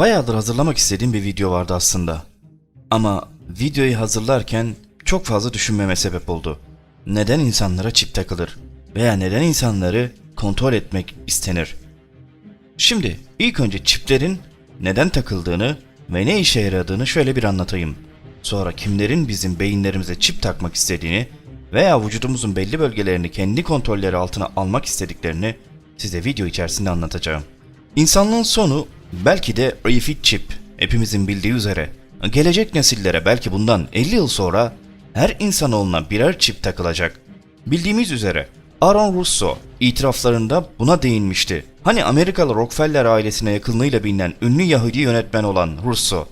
Bayağıdır hazırlamak istediğim bir video vardı aslında. Ama videoyu hazırlarken çok fazla düşünmeme sebep oldu. Neden insanlara çip takılır? Veya neden insanları kontrol etmek istenir? Şimdi ilk önce çiplerin neden takıldığını ve ne işe yaradığını şöyle bir anlatayım. Sonra kimlerin bizim beyinlerimize çip takmak istediğini veya vücudumuzun belli bölgelerini kendi kontrolleri altına almak istediklerini size video içerisinde anlatacağım. İnsanlığın sonu belki de refit chip. Hepimizin bildiği üzere gelecek nesillere belki bundan 50 yıl sonra her insanoğluna birer çip takılacak. Bildiğimiz üzere Aaron Russo itiraflarında buna değinmişti. Hani Amerikalı Rockefeller ailesine yakınlığıyla bilinen ünlü Yahudi yönetmen olan Russo.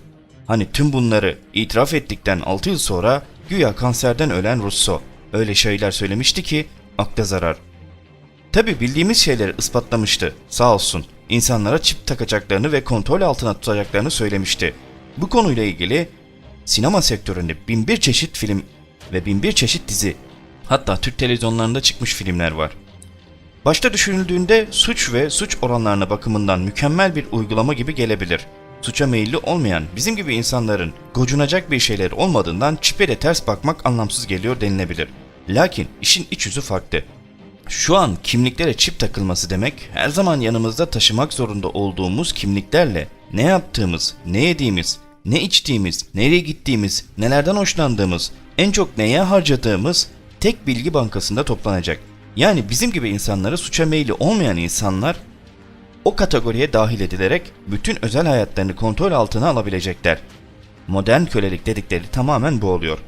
Hani tüm bunları itiraf ettikten 6 yıl sonra güya kanserden ölen Russo. Öyle şeyler söylemişti ki akla zarar. Tabi bildiğimiz şeyleri ispatlamıştı. Sağ olsun. İnsanlara çip takacaklarını ve kontrol altına tutacaklarını söylemişti. Bu konuyla ilgili sinema sektöründe binbir çeşit film ve binbir çeşit dizi hatta Türk televizyonlarında çıkmış filmler var. Başta düşünüldüğünde suç ve suç oranlarına bakımından mükemmel bir uygulama gibi gelebilir. Suça meyilli olmayan bizim gibi insanların gocunacak bir şeyler olmadığından çipe de ters bakmak anlamsız geliyor denilebilir. Lakin işin iç yüzü farklı. Şu an kimliklere çip takılması demek her zaman yanımızda taşımak zorunda olduğumuz kimliklerle ne yaptığımız, ne yediğimiz, ne içtiğimiz, nereye gittiğimiz, nelerden hoşlandığımız, en çok neye harcadığımız tek bilgi bankasında toplanacak. Yani bizim gibi insanları suça meyilli olmayan insanlar o kategoriye dahil edilerek bütün özel hayatlarını kontrol altına alabilecekler. Modern kölelik dedikleri tamamen bu oluyor.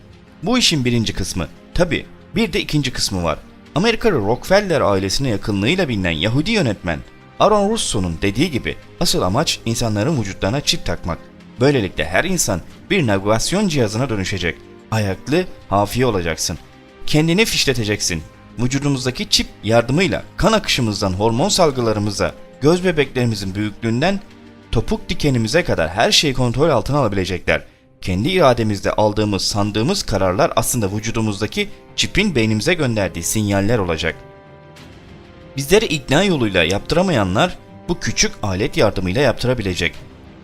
Bu işin birinci kısmı. Tabi bir de ikinci kısmı var. Amerikalı Rockefeller ailesine yakınlığıyla bilinen Yahudi yönetmen Aaron Russo'nun dediği gibi asıl amaç insanların vücutlarına çip takmak. Böylelikle her insan bir navigasyon cihazına dönüşecek. Ayaklı, hafiye olacaksın. Kendini fişleteceksin. Vücudumuzdaki çip yardımıyla kan akışımızdan hormon salgılarımıza, göz bebeklerimizin büyüklüğünden topuk dikenimize kadar her şeyi kontrol altına alabilecekler. Kendi irademizde aldığımız, sandığımız kararlar aslında vücudumuzdaki çipin beynimize gönderdiği sinyaller olacak. Bizleri ikna yoluyla yaptıramayanlar bu küçük alet yardımıyla yaptırabilecek.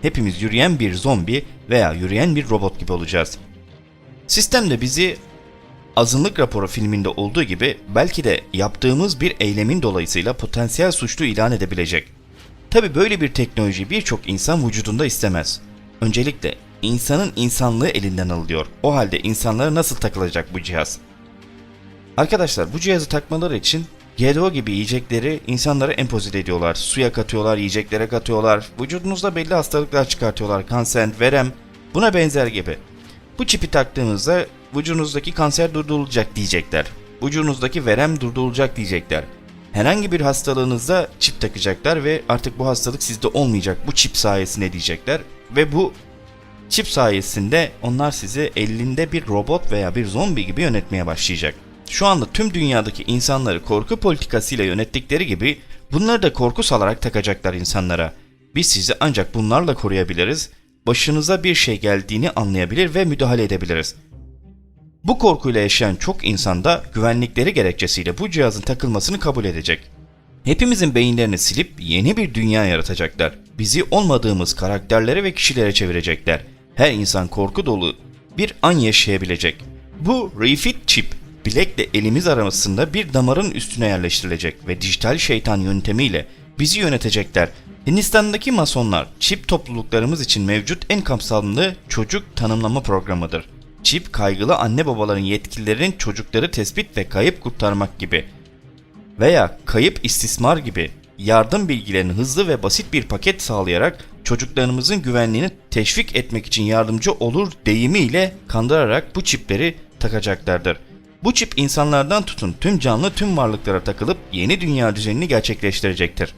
Hepimiz yürüyen bir zombi veya yürüyen bir robot gibi olacağız. Sistem de bizi Azınlık Raporu filminde olduğu gibi belki de yaptığımız bir eylemin dolayısıyla potansiyel suçlu ilan edebilecek. Tabi böyle bir teknoloji birçok insan vücudunda istemez. Öncelikle insanın insanlığı elinden alıyor. O halde insanlara nasıl takılacak bu cihaz? Arkadaşlar bu cihazı takmaları için GDO gibi yiyecekleri insanlara empoze ediyorlar. Suya katıyorlar, yiyeceklere katıyorlar. Vücudunuzda belli hastalıklar çıkartıyorlar. Kanser, verem, buna benzer gibi. Bu çipi taktığınızda vücudunuzdaki kanser durdurulacak diyecekler. Vücudunuzdaki verem durdurulacak diyecekler. Herhangi bir hastalığınızda çip takacaklar ve artık bu hastalık sizde olmayacak bu çip sayesinde diyecekler. Ve bu çip sayesinde onlar sizi elinde bir robot veya bir zombi gibi yönetmeye başlayacak. Şu anda tüm dünyadaki insanları korku politikasıyla yönettikleri gibi bunları da korku salarak takacaklar insanlara. Biz sizi ancak bunlarla koruyabiliriz, başınıza bir şey geldiğini anlayabilir ve müdahale edebiliriz. Bu korkuyla yaşayan çok insan da güvenlikleri gerekçesiyle bu cihazın takılmasını kabul edecek. Hepimizin beyinlerini silip yeni bir dünya yaratacaklar. Bizi olmadığımız karakterlere ve kişilere çevirecekler. Her insan korku dolu bir an yaşayabilecek. Bu refit chip bilekle elimiz arasında bir damarın üstüne yerleştirilecek ve dijital şeytan yöntemiyle bizi yönetecekler. Hindistan'daki masonlar çip topluluklarımız için mevcut en kapsamlı çocuk tanımlama programıdır. Çip kaygılı anne babaların yetkililerin çocukları tespit ve kayıp kurtarmak gibi veya kayıp istismar gibi yardım bilgilerini hızlı ve basit bir paket sağlayarak çocuklarımızın güvenliğini teşvik etmek için yardımcı olur deyimiyle kandırarak bu çipleri takacaklardır. Bu çip insanlardan tutun tüm canlı tüm varlıklara takılıp yeni dünya düzenini gerçekleştirecektir.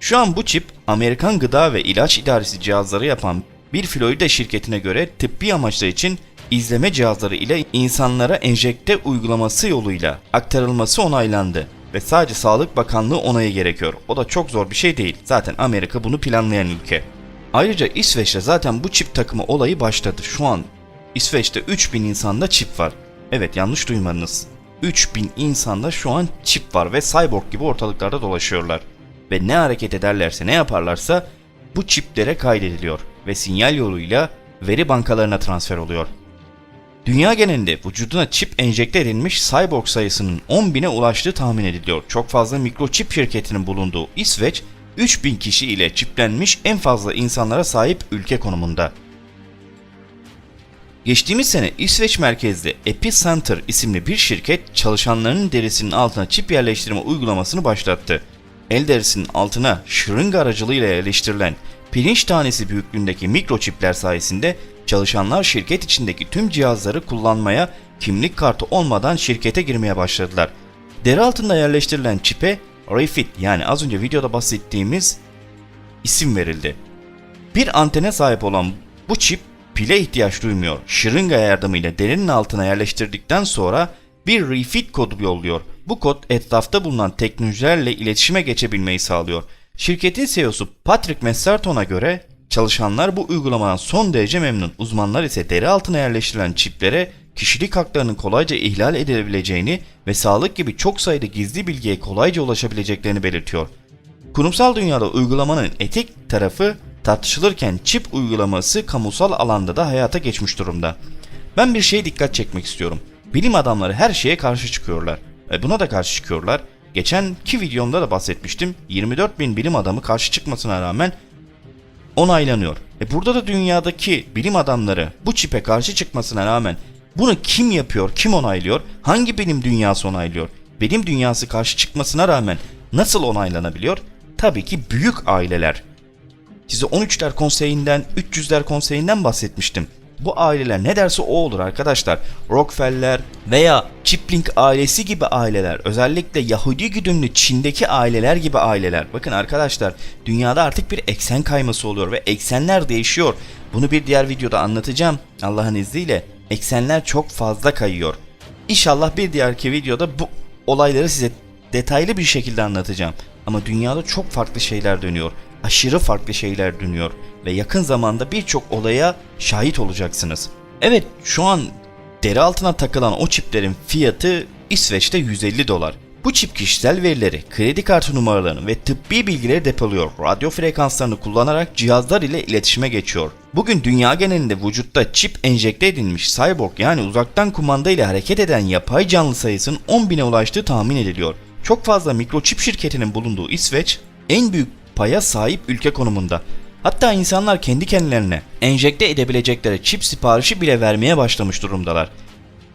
Şu an bu çip Amerikan Gıda ve İlaç İdaresi cihazları yapan bir Florida şirketine göre tıbbi amaçlar için izleme cihazları ile insanlara enjekte uygulaması yoluyla aktarılması onaylandı ve sadece Sağlık Bakanlığı onayı gerekiyor. O da çok zor bir şey değil. Zaten Amerika bunu planlayan ülke. Ayrıca İsveç'te zaten bu çip takımı olayı başladı. Şu an İsveç'te 3000 insanda çip var. Evet yanlış duymadınız. 3000 insanda şu an çip var ve cyborg gibi ortalıklarda dolaşıyorlar. Ve ne hareket ederlerse ne yaparlarsa bu çiplere kaydediliyor ve sinyal yoluyla veri bankalarına transfer oluyor. Dünya genelinde vücuduna çip enjekte edilmiş cyborg sayısının 10 bine ulaştığı tahmin ediliyor. Çok fazla mikroçip şirketinin bulunduğu İsveç, 3000 kişi ile çiplenmiş en fazla insanlara sahip ülke konumunda. Geçtiğimiz sene İsveç merkezli Epicenter isimli bir şirket çalışanlarının derisinin altına çip yerleştirme uygulamasını başlattı. El derisinin altına şırınga aracılığıyla yerleştirilen pirinç tanesi büyüklüğündeki mikroçipler sayesinde çalışanlar şirket içindeki tüm cihazları kullanmaya kimlik kartı olmadan şirkete girmeye başladılar. Deri altında yerleştirilen çipe Refit yani az önce videoda bahsettiğimiz isim verildi. Bir antene sahip olan bu çip pile ihtiyaç duymuyor. Şırınga yardımıyla derinin altına yerleştirdikten sonra bir refit kodu yolluyor. Bu kod etrafta bulunan teknolojilerle iletişime geçebilmeyi sağlıyor. Şirketin CEO'su Patrick Messerton'a göre çalışanlar bu uygulamadan son derece memnun. Uzmanlar ise deri altına yerleştirilen çiplere kişilik haklarının kolayca ihlal edilebileceğini ve sağlık gibi çok sayıda gizli bilgiye kolayca ulaşabileceklerini belirtiyor. Kurumsal dünyada uygulamanın etik tarafı tartışılırken çip uygulaması kamusal alanda da hayata geçmiş durumda. Ben bir şeye dikkat çekmek istiyorum. Bilim adamları her şeye karşı çıkıyorlar. Ve buna da karşı çıkıyorlar. Geçenki videomda da bahsetmiştim. 24 bin bilim adamı karşı çıkmasına rağmen onaylanıyor. E burada da dünyadaki bilim adamları bu çipe karşı çıkmasına rağmen bunu kim yapıyor, kim onaylıyor, hangi bilim dünyası onaylıyor? Bilim dünyası karşı çıkmasına rağmen nasıl onaylanabiliyor? Tabii ki büyük aileler. Size 13'ler konseyinden, 300'ler konseyinden bahsetmiştim. Bu aileler ne derse o olur arkadaşlar. Rockefeller veya Kipling ailesi gibi aileler, özellikle Yahudi güdümlü Çin'deki aileler gibi aileler. Bakın arkadaşlar, dünyada artık bir eksen kayması oluyor ve eksenler değişiyor. Bunu bir diğer videoda anlatacağım Allah'ın izniyle. Eksenler çok fazla kayıyor. İnşallah bir diğerki videoda bu olayları size detaylı bir şekilde anlatacağım. Ama dünyada çok farklı şeyler dönüyor. Aşırı farklı şeyler dönüyor ve yakın zamanda birçok olaya şahit olacaksınız. Evet, şu an deri altına takılan o çiplerin fiyatı İsveç'te 150 dolar. Bu çip kişisel verileri, kredi kartı numaralarını ve tıbbi bilgileri depoluyor. Radyo frekanslarını kullanarak cihazlar ile iletişime geçiyor. Bugün dünya genelinde vücutta çip enjekte edilmiş cyborg yani uzaktan kumanda ile hareket eden yapay canlı sayısının 10 bine ulaştığı tahmin ediliyor. Çok fazla mikroçip şirketinin bulunduğu İsveç en büyük paya sahip ülke konumunda. Hatta insanlar kendi kendilerine enjekte edebilecekleri çip siparişi bile vermeye başlamış durumdalar.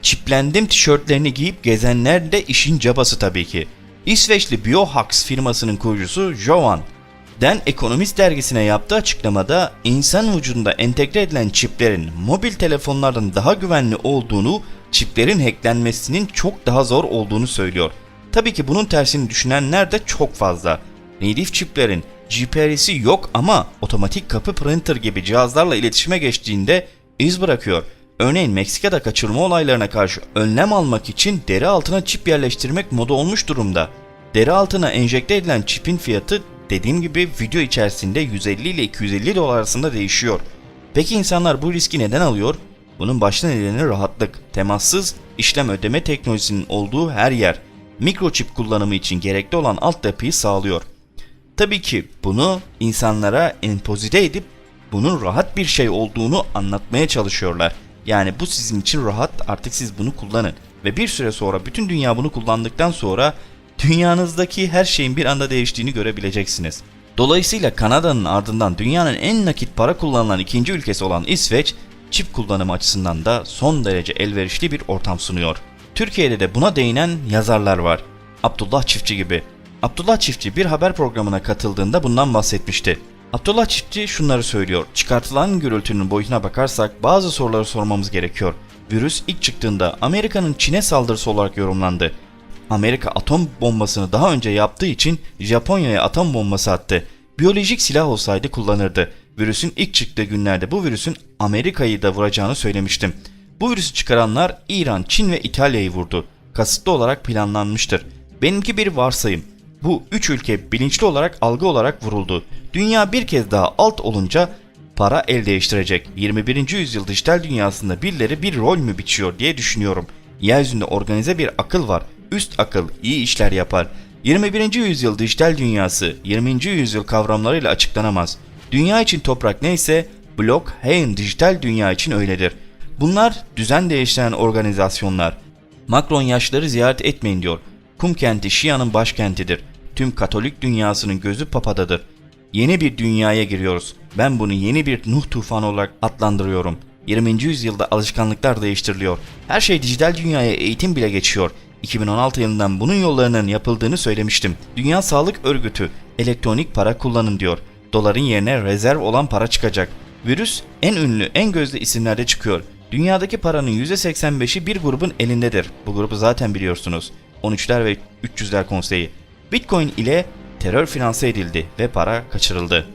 Çiplendim tişörtlerini giyip gezenler de işin cabası tabii ki. İsveçli Biohacks firmasının kurucusu Johan Den Economist dergisine yaptığı açıklamada insan vücudunda entegre edilen çiplerin mobil telefonlardan daha güvenli olduğunu, çiplerin hacklenmesinin çok daha zor olduğunu söylüyor. Tabii ki bunun tersini düşünenler de çok fazla. Native çiplerin GPRS'i yok ama otomatik kapı printer gibi cihazlarla iletişime geçtiğinde iz bırakıyor. Örneğin Meksika'da kaçırma olaylarına karşı önlem almak için deri altına çip yerleştirmek moda olmuş durumda. Deri altına enjekte edilen çipin fiyatı dediğim gibi video içerisinde 150 ile 250 dolar arasında değişiyor. Peki insanlar bu riski neden alıyor? Bunun başta nedeni rahatlık, temassız işlem ödeme teknolojisinin olduğu her yer mikroçip kullanımı için gerekli olan altyapıyı sağlıyor. Tabii ki bunu insanlara empozite edip bunun rahat bir şey olduğunu anlatmaya çalışıyorlar. Yani bu sizin için rahat artık siz bunu kullanın. Ve bir süre sonra bütün dünya bunu kullandıktan sonra dünyanızdaki her şeyin bir anda değiştiğini görebileceksiniz. Dolayısıyla Kanada'nın ardından dünyanın en nakit para kullanılan ikinci ülkesi olan İsveç, çip kullanımı açısından da son derece elverişli bir ortam sunuyor. Türkiye'de de buna değinen yazarlar var. Abdullah Çiftçi gibi. Abdullah Çiftçi bir haber programına katıldığında bundan bahsetmişti. Abdullah Çiftçi şunları söylüyor. Çıkartılan gürültünün boyutuna bakarsak bazı soruları sormamız gerekiyor. Virüs ilk çıktığında Amerika'nın Çin'e saldırısı olarak yorumlandı. Amerika atom bombasını daha önce yaptığı için Japonya'ya atom bombası attı. Biyolojik silah olsaydı kullanırdı. Virüsün ilk çıktığı günlerde bu virüsün Amerika'yı da vuracağını söylemiştim. Bu virüsü çıkaranlar İran, Çin ve İtalya'yı vurdu. Kasıtlı olarak planlanmıştır. Benimki bir varsayım. Bu üç ülke bilinçli olarak algı olarak vuruldu. Dünya bir kez daha alt olunca para el değiştirecek. 21. yüzyıl dijital dünyasında birileri bir rol mü biçiyor diye düşünüyorum. Yeryüzünde organize bir akıl var. Üst akıl iyi işler yapar. 21. yüzyıl dijital dünyası 20. yüzyıl kavramlarıyla açıklanamaz. Dünya için toprak neyse Blockchain dijital dünya için öyledir. Bunlar düzen değiştiren organizasyonlar. Macron yaşları ziyaret etmeyin diyor. Kum kenti Şia'nın başkentidir. Tüm Katolik dünyasının gözü papadadır. Yeni bir dünyaya giriyoruz. Ben bunu yeni bir Nuh tufanı olarak adlandırıyorum. 20. yüzyılda alışkanlıklar değiştiriliyor. Her şey dijital dünyaya eğitim bile geçiyor. 2016 yılından bunun yollarının yapıldığını söylemiştim. Dünya Sağlık Örgütü elektronik para kullanın diyor. Doların yerine rezerv olan para çıkacak. Virüs en ünlü, en gözde isimlerde çıkıyor. Dünyadaki paranın %85'i bir grubun elindedir. Bu grubu zaten biliyorsunuz. 13'ler ve 300'ler konseyi. Bitcoin ile terör finanse edildi ve para kaçırıldı.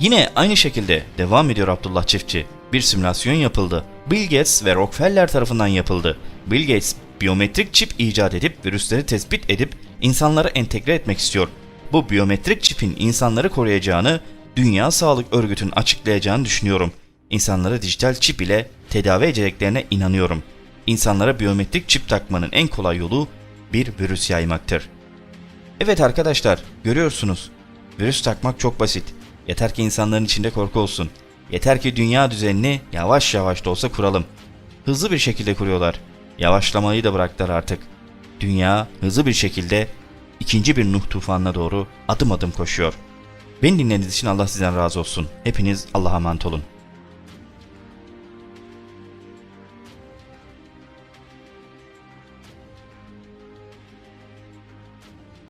Yine aynı şekilde devam ediyor Abdullah Çiftçi. Bir simülasyon yapıldı. Bill Gates ve Rockefeller tarafından yapıldı. Bill Gates biyometrik çip icat edip virüsleri tespit edip insanlara entegre etmek istiyor. Bu biyometrik çipin insanları koruyacağını Dünya Sağlık Örgütü'nün açıklayacağını düşünüyorum. İnsanları dijital çip ile tedavi edeceklerine inanıyorum. İnsanlara biyometrik çip takmanın en kolay yolu bir virüs yaymaktır. Evet arkadaşlar, görüyorsunuz. Virüs takmak çok basit. Yeter ki insanların içinde korku olsun. Yeter ki dünya düzenini yavaş yavaş da olsa kuralım. Hızlı bir şekilde kuruyorlar. Yavaşlamayı da bıraktılar artık. Dünya hızlı bir şekilde ikinci bir Nuh tufanına doğru adım adım koşuyor. Beni dinlediğiniz için Allah sizden razı olsun. Hepiniz Allah'a emanet olun.